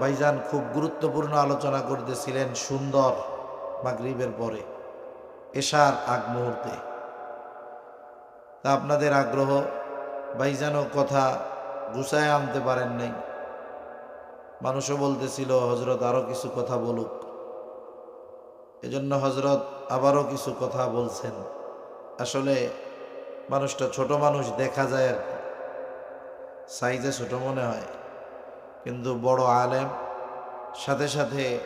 ভাইজান খুব গুরুত্বপূর্ণ আলোচনা করতেছিলেন সুন্দর মাগরিবের পরে, এশার আগ মুহূর্তে। তা আপনাদের আগ্রহ, ভাইজানও কথা গুছায় আনতে পারেন নাই। মানুষও বলতেছিল হজরত আরও কিছু কথা বলুক। এজন্য হজরত আবারও কিছু কথা বলছেন। আসলে মানুষটা ছোট মানুষ দেখা যায় আর সাইজে ছোট মনে হয়। কিন্তু বড় আলেম। সাথে সাথে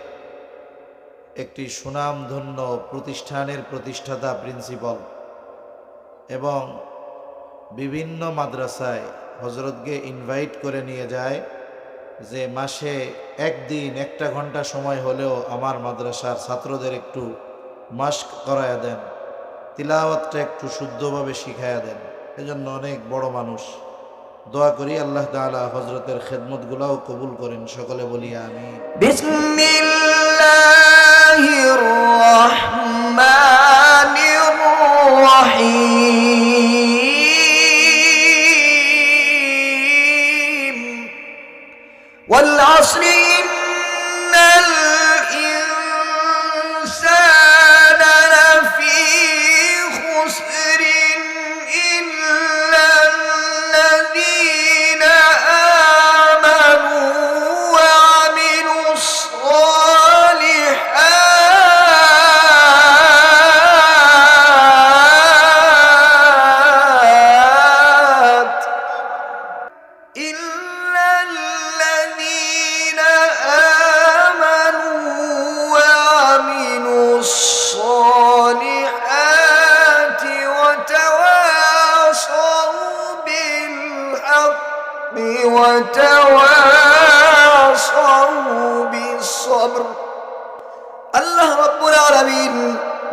একটি সুনামধন্য প্রতিষ্ঠানের প্রতিষ্ঠাতা, প্রিন্সিপাল। এবং বিভিন্ন মাদ্রাসায় হজরতকে ইনভাইট করে নিয়ে যায় যে, মাসে একদিন একটা ঘণ্টা সময় হলেও আমার মাদ্রাসার ছাত্রদের একটু মাস্ক করায়া দেন। তিলাওয়াতটা একটু শুদ্ধভাবে শিখায়া দেন। এজন্য অনেক বড় মানুষ। দোয়া করি আল্লাহ তাআলা হযরতের খেদমতগুলাও কবুল করেন সকলে বলি আমি বিসমিল্লাহির রহমানির রহিম।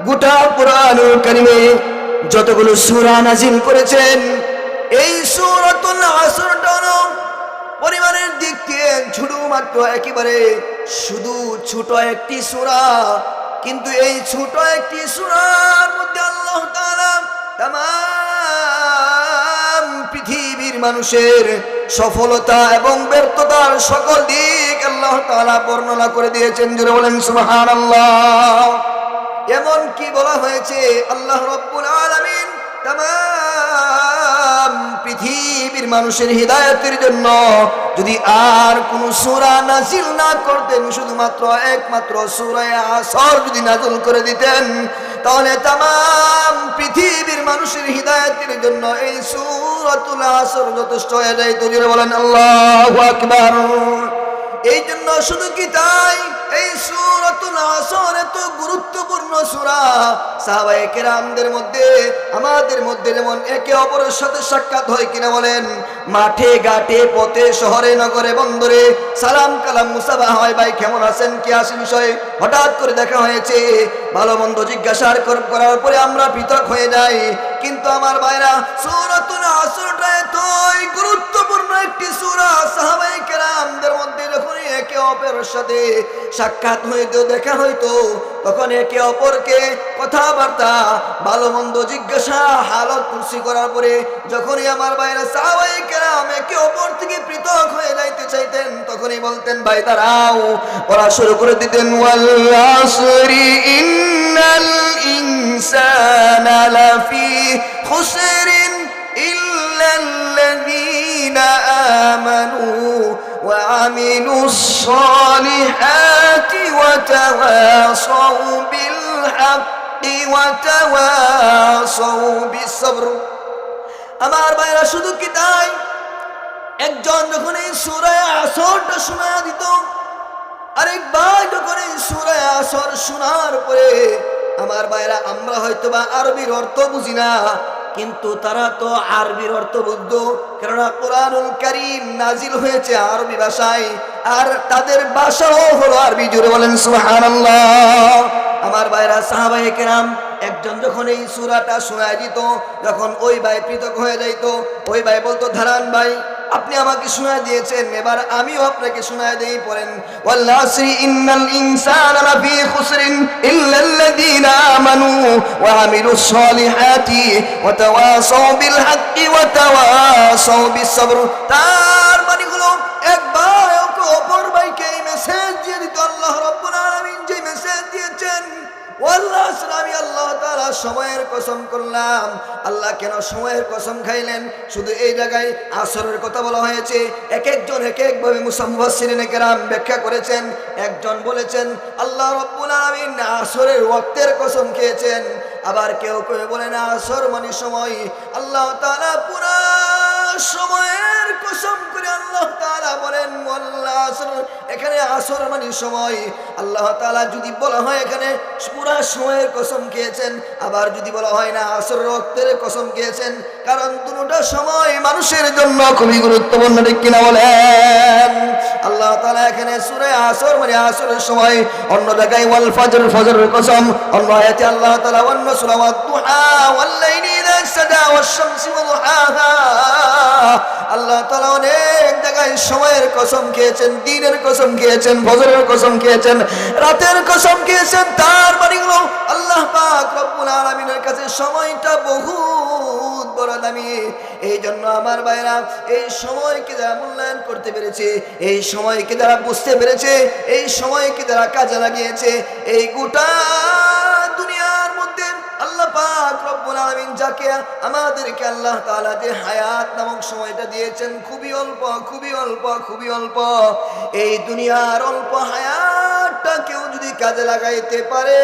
গোটা কোরআনুল কারিমে যতগুলো সুরা নাজিল করেছেন, এই সূরাতুল পরিমাণের দিক দিয়ে মাত্র একেবারে শুধু ছোট একটি সূরা। কিন্তু এই ছোট একটি সূরার মধ্যে আল্লাহ তাম পৃথিবীর মানুষের সফলতা এবং ব্যর্থতার সকল দিক আল্লাহ তাআলা বর্ণনা করে দিয়েছেন। জুড়ে বলেন, সুবহানাল্লাহ। এমন কি বলা হয়েছে? আল্লাহ রব্বুল আলামিন তাম পৃথিবীর মানুষের হৃদায়তের জন্য যদি আর কোন সূরা নাজিল না করতেন, শুধুমাত্র একমাত্র সূরা আসর যদি নাজিল করে দিতেন, তাহলে তাম পৃথিবীর মানুষের হৃদায়তের জন্য এই সূরাতুল আসর যথেষ্ট হয়ে যায় তো বলেন, আল্লাহ এই জন্য শুধু কি তাই? এই সূরাতুল আসর এত গুরুত্বপূর্ণ সূরা। সাহাবায়ে কেরামদের মধ্যে, আমাদের মধ্যে যেমন একে অপরের সাথে সাক্ষাৎ হয় কিনা বলেন, মাঠে, ঘাটে, পথে, শহরে, নগরে, বন্দরে সালাম কালাম মুসাফা হয়, ভাই, কেমন আছেন? কি আছে বিষয়ে? হঠাৎ করে দেখা হয়েছে, ভালো মন্দ জিজ্ঞাসা কর- করার পরে আমরা পৃথক হয়ে যাই। কিন্তু আমার ভাইরা, সূরাতুল আসরটা এতই গুরুত্বপূর্ণ একটি সূরা, সাহাবায়ে কেরামদের মধ্যে যখনই একে অপরের সাথে সাক্ষাৎ হইতো, দেখা হইতো, তখন একে অপরকে কথাবার্তা ভালো মন্দ জিজ্ঞাসা, হালত কুর্সি করার পরে যখনই আমার ভাইরা সাহাবায়ে কেরাম একে অপর থেকে পৃথক হয়ে যাইতে চাইতেন, তখনই বলতেন, ভাই, দাঁড়াও, পড়া শুরু করে দিতেন, ওয়াল আসরি ইন্নাল ইনসানা লাফি খুসরিন إلا الذين آمنوا وعملوا الصالحات وتواصوا بالحق وتواصوا بالصبر আমার ভাইরা শুধু কি তাই একজন যখন এই সুরায় আসরটা শোনা দিত আরেকবার যখন এই সুরায় আসর শোনার পরে আমার ভাইরা আমরা হয়তো বা আরবির অর্থ বুঝি না, কিন্তু তারা তো আরবির অর্থ বুঝত। কেননা কোরআনুল করিম নাজিল হয়েছে আরবি ভাষায়, আর তাদের ভাষাও হলো আরবি। জুড়ে বলেন, সুবহানাল্লাহ। আমার ভাইরা সাহাবায়ে কেরাম, একজন যখন এই সুরাটা শোনায় দিত, যখন ওই ভাই পৃথক হয়ে যাইত, ওই ভাই বলতো ধারান ভাই আপনি আমাকে শোনা দিয়েছেন, এবার আমিও আপনাকে শোনা দেই, পড়েন। ওয়াল্লাসরি ইন্নাল ইনসানা লাফি খুসরিন ইল্লাল্লাযীনা আমানু ওয়া আমিলুস সলিহাতি ওয়া তাওয়াসাউ বিল হাক্কি ওয়া তাওয়াসাউ বিস সাবর তার মানে হলো এক ভাই অপর ভাইকে এই মেসেজ দিয়ে দিত আল্লাহ রাব্বুল আলামিন যে মেসেজ দিয়েছেন আল্লাহ সময়ের কসম করলাম। আল্লাহ কেন সময়ের কসম খাইলেন? শুধু এই জায়গায় আসরের কথা বলা হয়েছে। এক একজন ব্যাখ্যা করেছেন। একজন বলেছেন, আল্লাহ আসরের ওয়াক্তের কসম খেয়েছেন। আবার কেউ কেউ বলেন আসর মানে সময়। আল্লাহ পুরা সময়ের কসম করে আল্লাহ তাআলা বলেন ওয়াল্লাহ আসর। এখানে আসর মানে সময়। আল্লাহ তাআলা যদি বলা হয় এখানে পুরা সময়ের কসম খেয়েছেন, আবার যদি বলা হয় না, আসর রক্তের কসম খেয়েছেন, কারণ দুটোটা সময় মানুষের জন্য খুবই গুরুত্বপূর্ণ, ঠিক কিনা বলেন? আল্লাহ তাআলা এখানে সূরা আসর মানে আসরের সময়, অন্য জায়গায় ওয়াল ফজর, ফজরের কসম, অন্য আয়াতে আল্লাহ তাআলা অন্য সূরা রাতের কসম খেয়েছেন, তার মানে আল্লাহ কাছে সময়টা বহুত বড় দামি। এই জন্য আমার ভাইরা, এই সময়কে যারা মূল্যায়ন করতে পেরেছে, এই সময়কে যারা বুঝতে পেরেছে, এই সময়কে যারা কাজে লাগিয়েছে, এই গোটা পাক রব্বুল আলামিন যাকে আমাদেরকে আল্লাহ তাআলা যে হায়াত নামক সময়টা দিয়েছেন, খুবই অল্প খুবই অল্প খুবই অল্প। এই দুনিয়ার অল্প হায়াতটা কেউ যদি কাজে লাগাইতে পারে,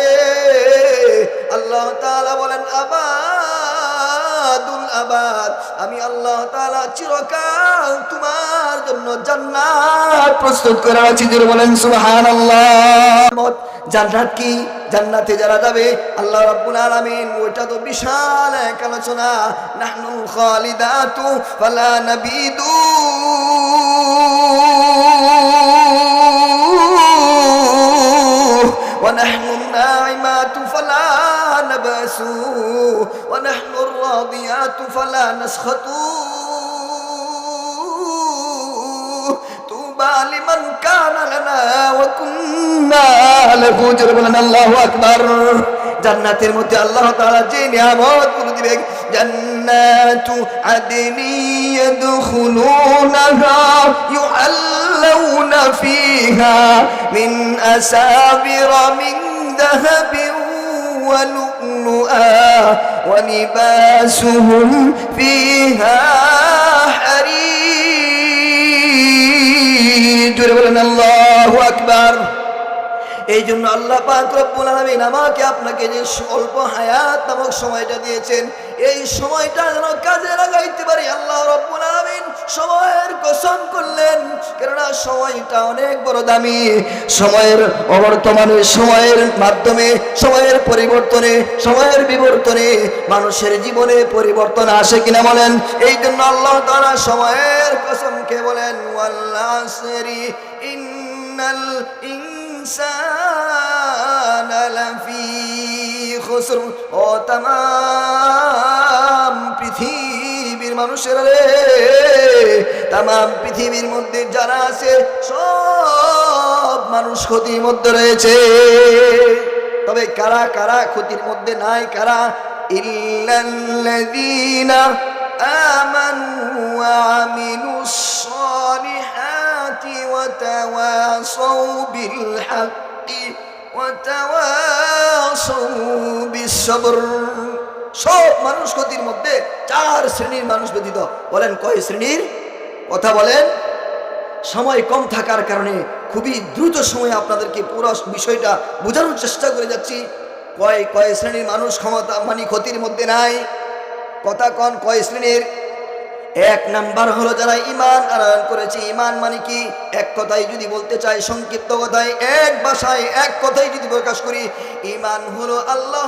আল্লাহ তাআলা বলেন, আবাদুল আবাদ। আমি আল্লাহ তাআলা চিরকাল তোমার জন্য জান্নাত প্রস্তুত করে আছি যদি বলেন, সুবহানাল্লাহ। জান্নাত কি? জান্নাতে যারা যাবে, আল্লাহ রাব্বুল আলামিন, ওইটা তো বিশাল এক আলোচনা। নাহনুল খালিদাতু ফালা নাবিদু। فلا نسخط طوبى لمن كان لنا وكنا له جل বলেন আল্লাহু আকবার জান্নাতের মধ্যে আল্লাহ তাআলা যে নিয়ামত গুলো দিবেন জান্নাতু আদনি ইয়াদখুলুনাহা ইউআল্লাউনা ফিহা মিন আসাবিরা মিন দাহাবিন ولؤلؤا ولباسهم فيها حرير. এই জন্য আল্লাহ পাক আমাকে আপনাকে যে অল্প হায়াত নামক সময়টা দিয়েছেন, এই সময়টা যেন কাজে লাগাইতে পারি। আল্লাহ রব্বুল সময়ের কসম করলেন, কেননা সময়টা অনেক বড় দামি। সময়ের অবর্তমানে, সময়ের মাধ্যমে, সময়ের পরিবর্তনে, সময়ের বিবর্তনে মানুষের জীবনে পরিবর্তন আসে কিনা বলেন? এই জন্য আল্লাহ তারা সময়ের কসমকে বলেন الإنسان لفي خسر ও তাম পৃথিবীর মানুষেরা রে তাম পৃথিবীর মধ্যে যারা আছে সব মানুষ ক্ষতির মধ্যে রয়েছে তবে কারা কারা ক্ষতির মধ্যে নাই কারা ইল্লাল্লাযীনা আমানু ওয়া আমিলুস ওয়া তাওয়াসাউ বিস সবর সব মানুষ ক্ষতির মধ্যে চার শ্রেণির মানুষ ব্যতীত। বলেন কয় শ্রেণির? কথা বলেন। সময় কম থাকার কারণে খুবই দ্রুত সময়ে আপনাদেরকে পুরো বিষয়টা বোঝানোর চেষ্টা করে যাচ্ছি। কয় কয় শ্রেণির মানুষ ক্ষমতা মানে ক্ষতির মধ্যে নাই। কথা কন, কয় শ্রেণির? এক নাম্বার হলো যারা ইমান আনয়ন করেছে। ইমান মানে কি? এক কথায় যদি বলতে চাই, সংক্ষিপ্ত কথায় এক ভাষায় এক কথায় যদি প্রকাশ করি ইমান হলো আল্লাহ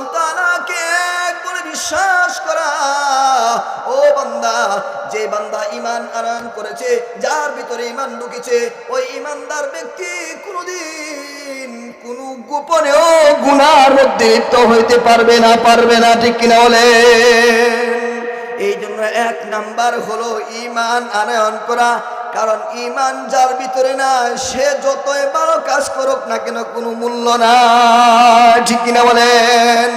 বলে বিশ্বাস করা। ও বান্দা, যে বান্দা ইমান আনয়ন করেছে, যার ভিতরে ইমান ঢুকেছে, ওই ইমানদার ব্যক্তি কোনোদিন কোন গোপনেও গুনার মধ্যে লিপ্ত হইতে পারবে না পারবে না, ঠিক কিনা বলে? এক নাম্বার হলো ইমান আনয়ন করা কারণ ইমান যার ভিতরে না সে যতই ভালো কাজ করুক না কেন কোনো মূল্য না ঠিক কিনা বলেন?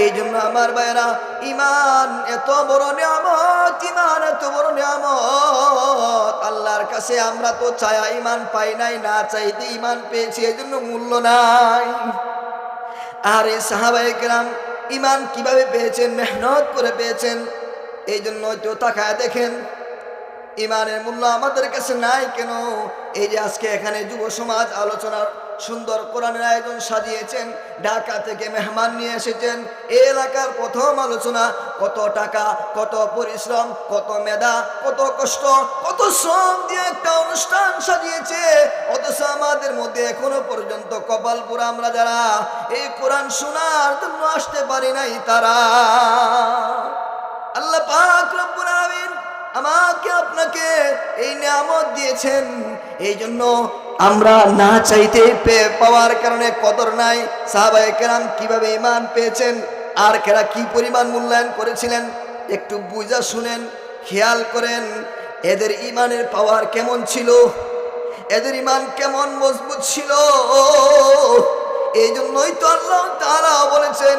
এই জন্য আমার ভাইরা ইমান এত বড় নিয়ামত ইমান এত বড় নিয়ামত। আল্লাহর কাছে আমরা তো চায়া ইমান পাই নাই, না চাইতে ইমান পেয়েছি এই জন্য মূল্য নাই। আর এই সাহাবাই কেরাম ইমান কীভাবে পেয়েছেন, মেহনত করে পেয়েছেন? এই জন্য তো তাকায় দেখেন। ইমানের মূল্য আমাদের কাছে নাই কেন? এই যে আজকে এখানে যুব সমাজ আলোচনার সুন্দর কোরআনের আয়োজন সাজিয়েছেন, ঢাকা থেকে মেহমান নিয়ে এসেছেন। এলাকার প্রথম আলোচনা, কত টাকা, কত পরিশ্রম, কত মেধা, কত কষ্ট, কত শ্রম দিয়ে একটা অনুষ্ঠান সাজিয়েছে। অথচ আমাদের মধ্যে এখনও পর্যন্ত কপালপুরা আমরা যারা এই কোরআন শোনার জন্য আসতে পারি নাই তারা। এই নিয়ামত দিয়েছেন। এই জন্য আমরা না চাইতে পেয়ে পাওয়ার কারণে কদর নাই। সাহাবায়ে কেরাম কীভাবে ইমান পেয়েছেন? আর কেরা কি পরিমাণ মূল্যায়ন করেছিলেন? একটু বুঝা শুনেন, খেয়াল করেন, এদের ইমানের পাওয়ার কেমন ছিল? এদের ইমান কেমন মজবুত ছিল? এই জন্যই তো আল্লাহ তারা বলেছেন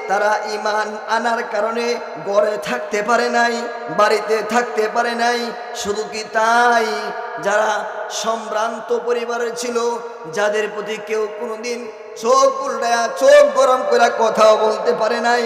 তারা ইমান আনার কারণে গড়ে থাকতে পারে নাই, বাড়িতে থাকতে পারে নাই। শুধু কি তাই? যারা সম্ভ্রান্ত পরিবারের ছিল, যাদের প্রতি কেউ কোনোদিন চোখ উল্টায়া চোখ গরম করে কথাও বলতে পারে নাই